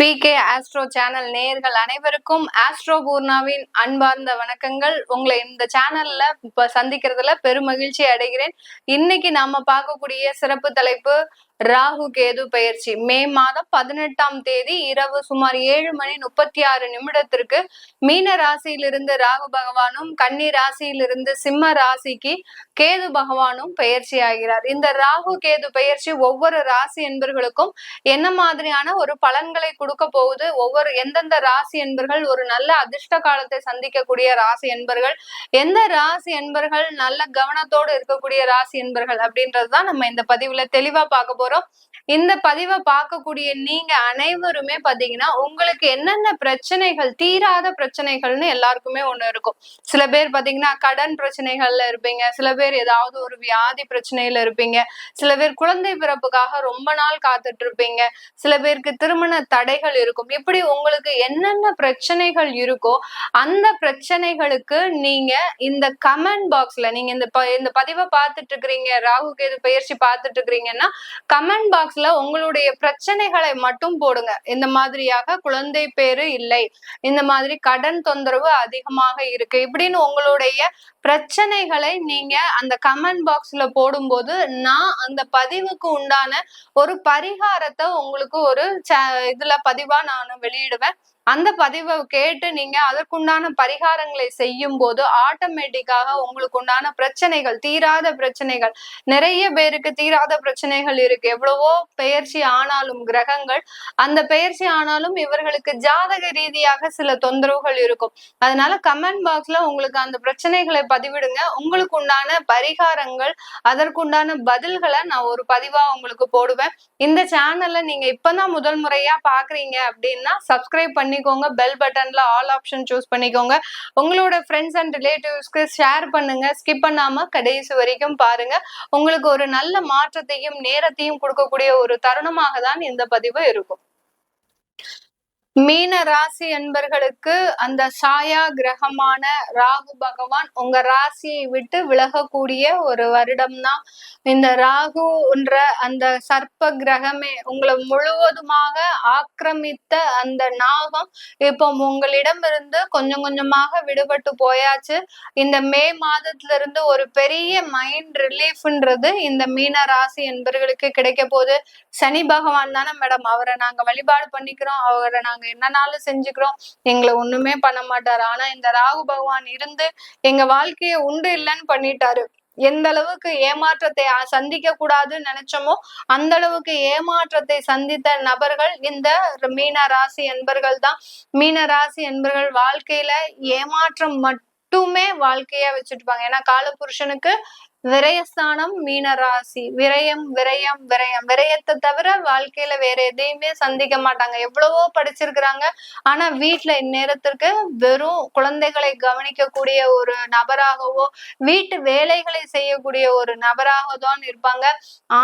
B K astro channel நேயர்கள் அனைவருக்கும் astro பூர்ணாவின் அன்பார்ந்த வணக்கங்கள். உங்களை இந்த சேனல்ல இப்ப சந்திக்கிறதுல பெருமகிழ்ச்சி அடைகிறேன். இன்னைக்கு நாம பார்க்கக்கூடிய சிறப்பு தலைப்பு ராகு கேது பயிற்சி. மே மாதம் பதினெட்டாம் தேதி இரவு சுமார் ஏழு மணி முப்பத்தி ஆறு நிமிடத்திற்கு மீன ராசியிலிருந்து ராகு பகவானும் கன்னி ராசியிலிருந்து சிம்ம ராசிக்கு கேது பகவானும் பயிற்சி ஆகிறார். இந்த ராகு கேது பயிற்சி ஒவ்வொரு ராசி என்பர்களுக்கும் என்ன மாதிரியான ஒரு பலன்களை கொடுக்க போகுது? ஒவ்வொரு எந்தெந்த ராசி என்பர்கள் ஒரு நல்ல அதிர்ஷ்ட காலத்தை சந்திக்கக்கூடிய ராசி என்பர்கள் எந்த ராசி என்பர்கள் நல்ல கவனத்தோடு இருக்கக்கூடிய ராசி என்பர்கள் அப்படின்றதுதான் நம்ம இந்த பதிவுல தெளிவா பார்க்க போறோம். போறோம். இந்த பதிவை பார்க்கக்கூடிய நீங்க அனைவருமே பாத்தீங்கன்னா உங்களுக்கு என்னென்ன பிரச்சனைகள் தீராத பிரச்சனைகள்னு எல்லாருக்குமே ஒண்ணு இருக்கும். சில பேர் பாத்தீங்கன்னா கடன் பிரச்சனைகள்ல இருப்பீங்க. சில பேர் ஏதாவது ஒரு வியாதி பிரச்சனையில இருப்பீங்க. சில பேர் குழந்தை பிறப்புக்காக ரொம்ப நாள் காத்துட்டு இருப்பீங்க சில பேருக்கு திருமண தடைகள் இருக்கும். இப்படி உங்களுக்கு என்னென்ன பிரச்சனைகள் இருக்கோ அந்த பிரச்சனைகளுக்கு நீங்க இந்த கமெண்ட் பாக்ஸ்ல நீங்க இந்த இந்த பதிவை பார்த்துட்டு இருக்கிறீங்க ராகு கேது பயிற்சி பார்த்துட்டு இருக்கிறீங்கன்னா கமெண்ட் பாக்ஸ்ல உங்களுடைய பிரச்சனைகளை மட்டும் போடுங்க. இந்த மாதிரியாக குழந்தை பேரு இல்லை. இந்த மாதிரி கடன் தொந்தரவு அதிகமாக இருக்கு. இப்படின்னு உங்களுடைய பிரச்சனைகளை நீங்க அந்த கமெண்ட் பாக்ஸ்ல போடும்போது நான் அந்த பதிவுக்கு உண்டான ஒரு பரிகாரத்தை உங்களுக்கு ஒரு இதுல பதிவா நான் வெளியிடுவேன். அந்த பதிவை கேட்டு நீங்க அதற்குண்டான பரிகாரங்களை செய்யும் போது ஆட்டோமேட்டிக்காக உங்களுக்கு உண்டான பிரச்சனைகள் தீராத பிரச்சனைகள் நிறைய பேருக்கு தீராத பிரச்சனைகள் இருக்கு. எவ்வளவோ பெயர்ச்சி ஆனாலும் கிரகங்கள் அந்த பெயர்ச்சி ஆனாலும் இவர்களுக்கு ஜாதக ரீதியாக சில தொந்தரவுகள் இருக்கும். அதனால கமெண்ட் பாக்ஸ்ல உங்களுக்கு அந்த பிரச்சனைகளை பதிவிடுங்க. உங்களுக்கு உண்டான பரிகாரங்கள் அதற்குண்டான பதில்களை நான் ஒரு பதிவா உங்களுக்கு போடுவேன். இந்த சேனல்ல நீங்க இப்பதான் முதல் முறையா பாக்குறீங்க அப்படின்னா சப்ஸ்கிரைப் பண்ணிக்கோங்க. பெல் பட்டன்ல ஆல் ஆப்ஷன் சூஸ் பண்ணிக்கோங்க. உங்களோட ஃப்ரெண்ட்ஸ் அண்ட் ரிலேட்டிவ்ஸ்க்கு ஷேர் பண்ணுங்க. ஸ்கிப் பண்ணாம கடைசி வரைக்கும் பாருங்க. உங்களுக்கு ஒரு நல்ல மாற்றத்தையும் நேரத்தையும் கொடுக்கக்கூடிய ஒரு தருணமாக தான் இந்த பதிவு இருக்கும். மீன ராசி என்பர்களுக்கு அந்த சாயா கிரகமான ராகு பகவான் உங்க ராசியை விட்டு விலகக்கூடிய ஒரு வருடம் தான் இந்த ராகுன்ற அந்த சர்ப்ப கிரகமே உங்களை முழுவதுமாக ஆக்கிரமித்த அந்த நாகம் இப்போ உங்களிடம் இருந்து கொஞ்சம் கொஞ்சமாக விடுபட்டு போயாச்சு. இந்த மே மாதத்துல இருந்து ஒரு பெரிய மைண்ட் ரிலீஃப்ன்றது இந்த மீன ராசி என்பர்களுக்கு கிடைக்க போகுது. சனி பகவான் தானே மேடம் அவரை நாங்க வழிபாடு பண்ணிக்கிறோம். அவரை நாங்க என்னனாலும் செஞ்சுக்கிறோம். எங்களை ஒண்ணுமே பண்ண மாட்டாரு. ஆனா இந்த ராகு பகவான் இருந்து எங்க வாழ்க்கைய உண்டு இல்லைன்னு பண்ணிட்டாரு. எந்த அளவுக்கு ஏமாற்றத்தை சந்திக்க கூடாதுன்னு நினைச்சோமோ அந்த அளவுக்கு ஏமாற்றத்தை சந்தித்த நபர்கள் இந்த மீன ராசி என்பர்கள் தான் மீன ராசி என்பர்கள் வாழ்க்கையில ஏமாற்றம் மட்டுமே வாழ்க்கையா வச்சுட்டுப்பாங்க. ஏன்னா காலபுருஷனுக்கு விரயஸ்தானம் மீனராசி. விரயம் விரயம் விரயம். விரயத்தை தவிர வாழ்க்கையில வேற எதையுமே சந்திக்க மாட்டாங்க. எவ்வளவோ படிச்சிருக்கிறாங்க. ஆனா வீட்டுல இந்நேரத்திற்கு வெறும் குழந்தைகளை கவனிக்கக்கூடிய ஒரு நபராகவோ வீட்டு வேலைகளை செய்யக்கூடிய ஒரு நபராக தான் இருப்பாங்க.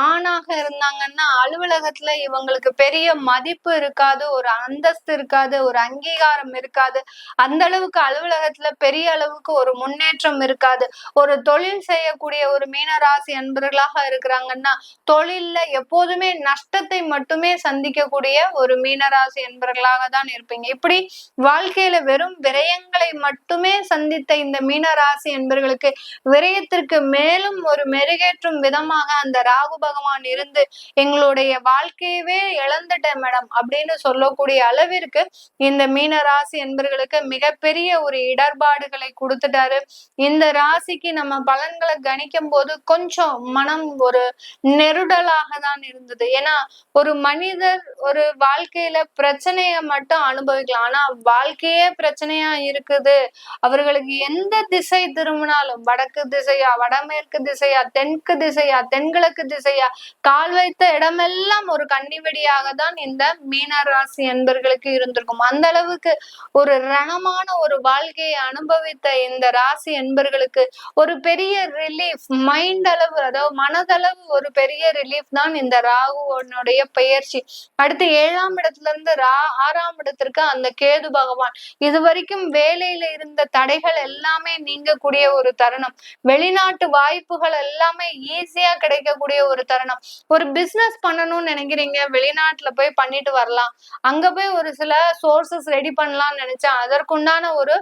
ஆணாக இருந்தாங்கன்னா அலுவலகத்துல இவங்களுக்கு பெரிய மதிப்பு இருக்காது ஒரு அந்தஸ்து இருக்காது ஒரு அங்கீகாரம் இருக்காது. அந்த அளவுக்கு அலுவலகத்துல பெரிய அளவுக்கு ஒரு முன்னேற்றம் இருக்காது. ஒரு தொழில் செய்யக்கூடிய ஒரு மீனராசி அன்பர்களாக இருக்கிறாங்கன்னா தொழில்ல எப்போதுமே நஷ்டத்தை மட்டுமே சந்திக்கக்கூடிய ஒரு மீனராசி அன்பர்களாக தான் இருப்பீங்க. இப்படி வாழ்க்கையில வெறும் விரயங்களை மட்டுமே சந்தித்த இந்த மீனராசி என்பர்களுக்கு விரயத்திற்கு மேலும் ஒரு மெருகேற்றும் விதமாக அந்த ராகு பகவான் இருந்து எங்களுடைய வாழ்க்கையவே இழந்துட்டேன் மேடம் அப்படின்னு சொல்லக்கூடிய அளவிற்கு இந்த மீன ராசி என்பர்களுக்கு மிகப்பெரிய ஒரு இடர்பாடுகளை கொடுத்துட்டாரு. இந்த ராசிக்கு நம்ம பலன்களை கணிக்கும் போது கொஞ்சம் மனம் ஒரு நெருடலாக தான் இருந்தது. ஏன்னா ஒரு மனிதர் ஒரு வாழ்க்கையில பிரச்சனைய மட்டும் அனுபவிக்கலாம். ஆனா வாழ்க்கையே பிரச்சனையா இருக்குது. அவர்களுக்கு எந்த திசை திரும்பினாலும் வடக்கு திசையா வடமேற்கு திசையா தெற்கு திசையா தென்கிழக்கு திசையா கால் வைத்த இடமெல்லாம் ஒரு கன்னிவெடியாக தான் இந்த மீன ராசி என்பர்களுக்கு இருந்திருக்கும். அந்த அளவுக்கு ஒரு ரணமான ஒரு வாழ்க்கையை அனுபவித்த இந்த ராசி என்பர்களுக்கு ஒரு பெரிய ரிலீஃப் மைண்ட் அளவு அதாவது மனதளவு ஒரு பெரிய ரிலீஃப் தான் இந்த ராகுனுடைய பெயர்ச்சி அடுத்து ஏழாம் இடத்துல இருந்து ரா ஆறாம் இடத்திற்கு அந்த கேது பகவான். இது வரைக்கும் வேலையில இருந்த தடைகள் எல்லாமே நீங்கக்கூடிய ஒரு தருணம். வெளிநாட்டு வாய்ப்புகள் எல்லாமே ஈஸியா கிடைக்கக்கூடிய ஒரு தருணம். ஒரு பிசினஸ் பண்ணணும்னு நினைக்கிறீங்க வெளிநாட்டுல போய் பண்ணிட்டு வரலாம். அங்க போய் ஒரு சில சோர்சஸ் ரெடி பண்ணலாம்னு நினைச்சா அதற்குண்டான ஒரு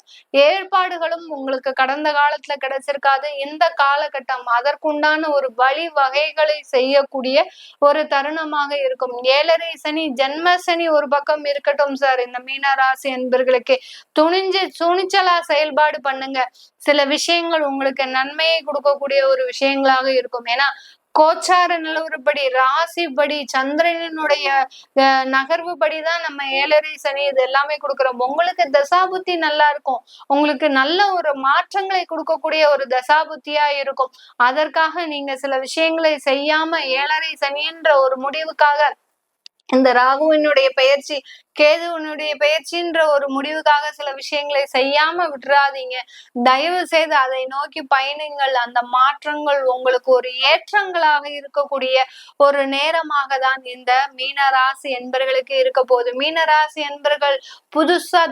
ஏற்பாடுகளும் உங்களுக்கு கடந்த காலத்துல கிடைச்சிருக்காது. இந்த காலகட்டம் அதற்குண்டான ஒரு வழி வகைகளை செய்யக்கூடிய ஒரு தருணமாக இருக்கும். ஏழரை சனி ஜென்ம சனி ஒரு பக்கம் இருக்கட்டும் சார். இந்த மீன ராசி என்பர்களுக்கு துணிஞ்சு துணிச்சலா செயல்பாடு பண்ணுங்க. சில விஷயங்கள் உங்களுக்கு நன்மையை கொடுக்கக்கூடிய ஒரு விஷயங்களாக இருக்கும். ஏன்னா கோச்சார நிலவரப்படி ராசிப்படி சந்திரனுடைய நகர்வு படிதான் நம்ம ஏழரை சனி இது எல்லாமே கொடுக்குறோம். உங்களுக்கு தசாபுத்தி நல்லா இருக்கும். உங்களுக்கு நல்ல ஒரு மாற்றங்களை கொடுக்கக்கூடிய ஒரு தசாபுத்தியா இருக்கும். அதற்காக நீங்க சில விஷயங்களை செய்யாம ஏழரை சனின்ற ஒரு முடிவுக்காக இந்த ராகுவினுடைய பயிற்சி கேதுவனுடைய பயிற்சின்ற ஒரு முடிவுக்காக சில விஷயங்களை செய்யாம விட்டுறாதீங்க. தயவு செய்து அதை நோக்கி பயணிங்கள். அந்த மாற்றங்கள் உங்களுக்கு ஒரு ஏற்றங்களாக இருக்கக்கூடிய ஒரு நேரமாக தான் இந்த மீனராசி என்பர்களுக்கு இருக்க போகுது. மீனராசி என்பர்கள் புதுசா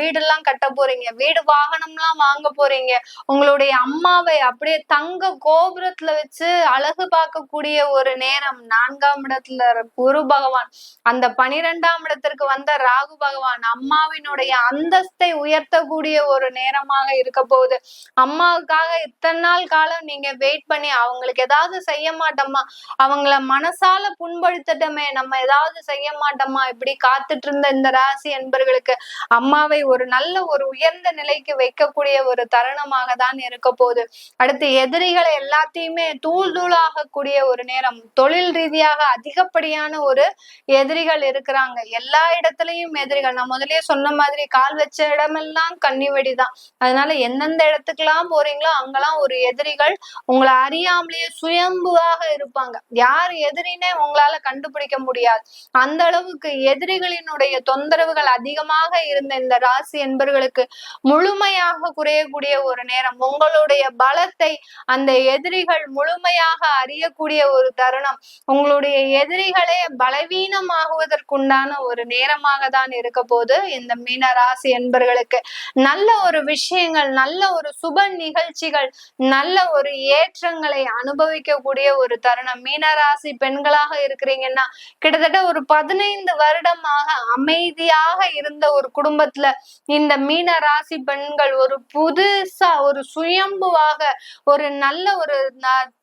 வீடெல்லாம் கட்ட போறீங்க. வீடு வாகனம்லாம் வாங்க போறீங்க. உங்களுடைய அம்மாவை அப்படியே தங்க கோபுரத்துல வச்சு அழகு பார்க்கக்கூடிய ஒரு நேரம். நான்காம் இடத்துல குரு பகவான். அந்த பனிரெண்டாம் இடத்திற்கு வந்த ராகு பகவான் அம்மாவினுடைய அந்தஸ்தை உயர்த்தக்கூடிய ஒரு நேரமாக இருக்க போகுது. அம்மாவுக்காக இத்தனை நாள் காலம் நீங்க வெயிட் பண்ணி அவங்களுக்கு ஏதாவது செய்ய மாட்டோமா அவங்கள மனசால புண்படுத்தட்டமே. நம்ம ஏதாவது செய்ய மாட்டோமா இப்படி காத்துட்டு இருந்த இந்த ராசி என்பர்களுக்கு அம்மாவை ஒரு நல்ல ஒரு உயர்ந்த நிலைக்கு வைக்கக்கூடிய ஒரு தருணமாக தான் இருக்க போகுது. அடுத்து எதிரிகளை எல்லாத்தையுமே தூள் தூளாகக்கூடிய ஒரு நேரம். தொழில் ரீதியாக அதிகப்படியான ஒரு எதிரிகள் இருக்கிறாங்க. எல்லா இடத்துலயும் எதிரிகள். நான் முதலே சொன்ன மாதிரி கால் வச்ச இடமெல்லாம் கண்ணி வெடிதான் அதனால எந்தெந்த இடத்துக்கெல்லாம் போறீங்களோ அங்கெல்லாம் ஒரு எதிரிகள் உங்களை அறியாமலேயே சுயம்புவாக இருப்பாங்க. யார் எதிரினே உங்களால கண்டுபிடிக்க முடியாது. அந்த அளவுக்கு எதிரிகளினுடைய தொந்தரவுகள் அதிகமாக இருந்த இந்த ராசி என்பர்களுக்கு முழுமையாக குறையக்கூடிய ஒரு நேரம். உங்களுடைய பலத்தை அந்த எதிரிகள் முழுமையாக அறியக்கூடிய ஒரு தருணம். உங்களுடைய எதிரிகளே பலவீன பலவீனமாகுவதற்குண்டான ஒரு நேரமாக தான் இருக்க போது இந்த மீன ராசி என்பர்களுக்கு நல்ல ஒரு விஷயங்கள் நல்ல ஒரு சுப நிகழ்ச்சிகள் நல்ல ஒரு ஏற்றங்களை அனுபவிக்கக்கூடிய ஒரு தருணம். மீனராசி பெண்களாக இருக்கிறீங்கன்னா கிட்டத்தட்ட ஒரு பதினைந்து வருடமாக அமைதியாக இருந்த ஒரு குடும்பத்துல இந்த மீன ராசி பெண்கள் ஒரு புதுசா ஒரு சுயம்புவாக ஒரு நல்ல ஒரு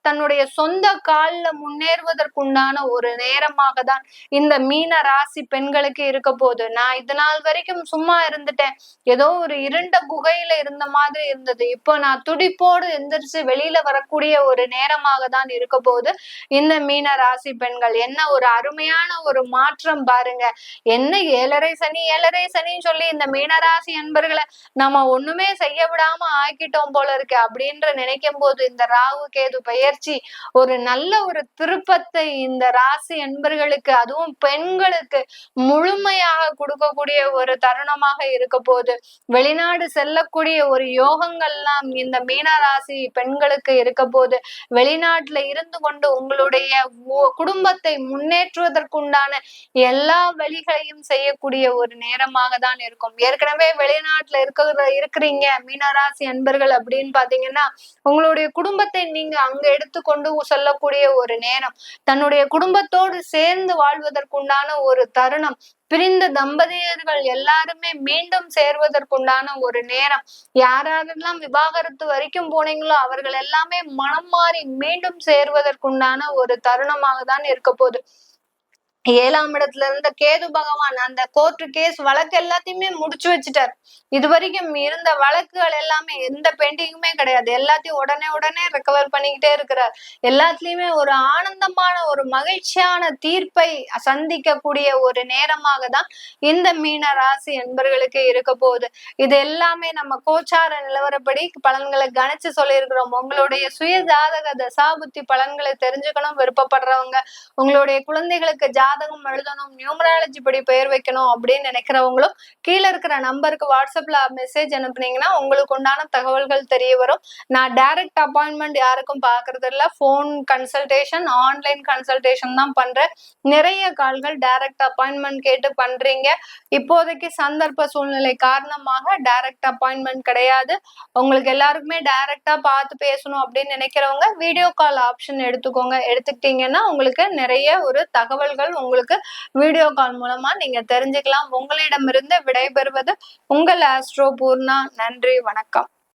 தன்னுடைய சொந்த காலில் முன்னேறுவதற்குண்டான ஒரு நேரமாக தான் இந்த மீன ராசி பெண்களுக்கு இருக்க போகுது. நான் இது நாள் வரைக்கும் சும்மா இருந்துட்டேன். ஏதோ ஒரு இருண்ட குகையில இருந்த மாதிரி இருந்தது. இப்போ நான் துடிப்போடு எந்திரிச்சு வெளியில வரக்கூடிய ஒரு நேரமாக தான் இருக்க போகுது. இந்த மீன ராசி பெண்கள் என்ன ஒரு அருமையான ஒரு மாற்றம் பாருங்க. என்ன ஏழரை சனி ஏழரை சனின்னு சொல்லி இந்த மீனராசி அன்பர்களை நம்ம ஒண்ணுமே செய்ய விடாம ஆக்கிட்டோம் போல இருக்கு அப்படின்ற நினைக்கும் போது இந்த ராகு கேது முயற்சி ஒரு நல்ல ஒரு திருப்பத்தை இந்த ராசி என்பர்களுக்கு அதுவும் பெண்களுக்கு முழுமையாக கொடுக்கக்கூடிய ஒரு தருணமாக இருக்க போது வெளிநாடு செல்லக்கூடிய ஒரு யோகங்கள்லாம் இந்த மீனராசி பெண்களுக்கு இருக்க போது வெளிநாட்டுல இருந்து கொண்டு உங்களுடைய குடும்பத்தை முன்னேற்றுவதற்குண்டான எல்லா வழிகளையும் செய்யக்கூடிய ஒரு நேரமாக தான் இருக்கும். ஏற்கனவே வெளிநாட்டுல இருக்கிற இருக்கிறீங்க மீனராசி அன்பர்கள் அப்படின்னு பாத்தீங்கன்னா உங்களுடைய குடும்பத்தை நீங்க அங்க எடுத்துக்கொண்டு சொல்லக்கூடிய ஒரு நேரம். தன்னுடைய குடும்பத்தோடு சேர்ந்து வாழ்வதற்குண்டான ஒரு தருணம். பிரிந்த தம்பதியர்கள் எல்லாருமே மீண்டும் சேர்வதற்குண்டான ஒரு நேரம். யாரெல்லாம் விவாகரத்து வரைக்கும் போனீங்களோ அவர்கள் எல்லாமே மனம் மாறி மீண்டும் சேர்வதற்குண்டான ஒரு தருணமாக தான் இருக்க போகுது. ஏழாம் இடத்துல இருந்த கேது பகவான் அந்த கோர்ட்டு கேஸ் வழக்கு எல்லாத்தையுமே முடிச்சு வச்சுட்டார். இது வரைக்கும் இருந்த வழக்குகள் எல்லாமே எந்த பெண்டிங்குமே கிடையாது. எல்லாத்தையும் உடனே உடனே ரெக்கவர் பண்ணிக்கிட்டே இருக்கிறார். எல்லாத்துலயுமே ஒரு ஆனந்தமான ஒரு மகிழ்ச்சியான தீர்ப்பை சந்திக்கக்கூடிய ஒரு நேரமாக தான் இந்த மீன ராசி என்பர்களுக்கு இருக்க போகுது. இது எல்லாமே நம்ம கோச்சார நிலவரப்படி பலன்களை கணிச்சு சொல்லியிருக்கிறோம். உங்களுடைய சுய ஜாதக தசாபுத்தி பலன்களை தெரிஞ்சுக்கணும் விருப்பப்படுறவங்க. உங்களுடைய குழந்தைகளுக்கு ஜா ஜாதகம் எழுதணும் நியூமராலஜி படி பெயர் வைக்கணும் அப்படின்னு நினைக்கிறவங்களும் கீழே இருக்கிற நம்பருக்கு வாட்ஸ்அப்ல மெசேஜ் அனுப்புனீங்கன்னா உங்களுக்கு உண்டான தகவல்கள் தெரிய வரும். நான் டைரக்ட் அப்பாயின்மெண்ட் யாருக்கும் பாக்குறது இல்ல. ஃபோன் கன்சல்டேஷன் ஆன்லைன் கன்சல்டேஷன் தான் பண்றேன். நிறைய கால்கள் டைரக்ட் அப்பாயின்மெண்ட் கேட்டு பண்றீங்க. இப்போதைக்கு சந்தர்ப்ப சூழ்நிலை காரணமாக டைரக்ட் அப்பாயின்மெண்ட் கிடையாது. உங்களுக்கு எல்லாருக்குமே டைரக்டா பார்த்து பேசணும் அப்படின்னு நினைக்கிறவங்க வீடியோ கால் ஆப்ஷன் எடுத்துக்கோங்க. எடுத்துக்கிட்டீங்கன்னா உங்களுக்கு நிறைய ஒரு தகவல்கள் உங்களுக்கு வீடியோ கால் மூலமா நீங்க தெரிஞ்சுக்கலாம். உங்களிடமிருந்து விடைபெறுவது உங்கள் ஆஸ்ட்ரோ பூர்ணா நன்றி வணக்கம்.